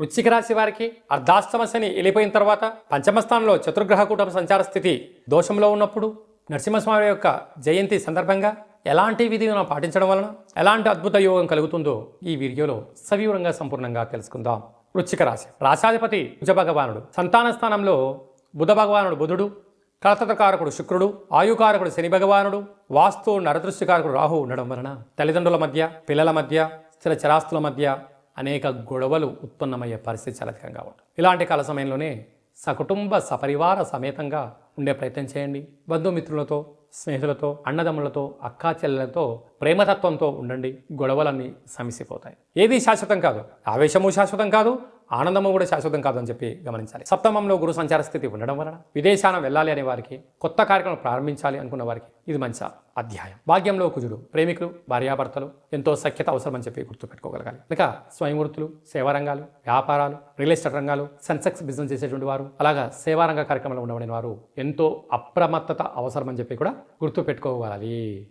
వృశ్చిక రాశి వారికి అర్ధాష్టమ శని వెళ్ళిపోయిన తర్వాత పంచమ స్థానంలో చతుర్గ్రహ కూటమి సంచార స్థితి దోషంలో ఉన్నప్పుడు నరసింహస్వామి యొక్క జయంతి సందర్భంగా ఎలాంటి విధిని మనం పాటించడం వలన ఎలాంటి అద్భుత యోగం కలుగుతుందో ఈ వీడియోలో సవివరంగా సంపూర్ణంగా తెలుసుకుందాం. వృశ్చిక రాశి. రాశాధిపతి కుజ భగవానుడు. సంతాన స్థానంలో బుధ భగవానుడు బుధుడు కలతకారకుడు శుక్రుడు ఆయుకారకుడు శని భగవానుడు వాస్తు నరదృష్టికారకుడు రాహు ఉండడం వలన తల్లిదండ్రుల మధ్య పిల్లల మధ్య స్థిర చరాస్తుల మధ్య అనేక గొడవలు ఉత్పన్నమయ్యే పరిస్థితి చాలా అధికంగా ఉంటుంది. ఇలాంటి కాల సమయంలోనే సకుటుంబ సపరివార సమేతంగా ఉండే ప్రయత్నం చేయండి. బంధుమిత్రులతో స్నేహితులతో అన్నదమ్ములతో అక్కా చెల్లెలతో ప్రేమతత్వంతో ఉండండి. గొడవలన్నీ సమసిపోతాయి. ఏది శాశ్వతం కాదు. ఆవేశము శాశ్వతం కాదు. ఆనందము కూడా శాశ్వతం కాదని చెప్పి గమనించాలి. సప్తమంలో గురు సంచార స్థితి ఉండడం వలన విదేశాన వెళ్ళాలి అనే వారికి కొత్త కార్యక్రమం ప్రారంభించాలి అనుకున్న వారికి ఇది మంచి అధ్యాయం. భాగ్యంలో కుజుడు ప్రేమికులు భార్యాభర్తలు ఎంతో సఖ్యత అవసరమని చెప్పి గుర్తుపెట్టుకోగలగాలి. ఇక స్వయం వృత్తులు సేవా రంగాలు వ్యాపారాలు రియల్ ఎస్టేట్ రంగాలు సెన్సెక్స్ బిజినెస్ చేసేటువంటి వారు అలాగా సేవారంగ కార్యక్రమంలో ఉండబడిన వారు ఎంతో అప్రమత్తత అవసరమని చెప్పి కూడా గుర్తుపెట్టుకోగలాలి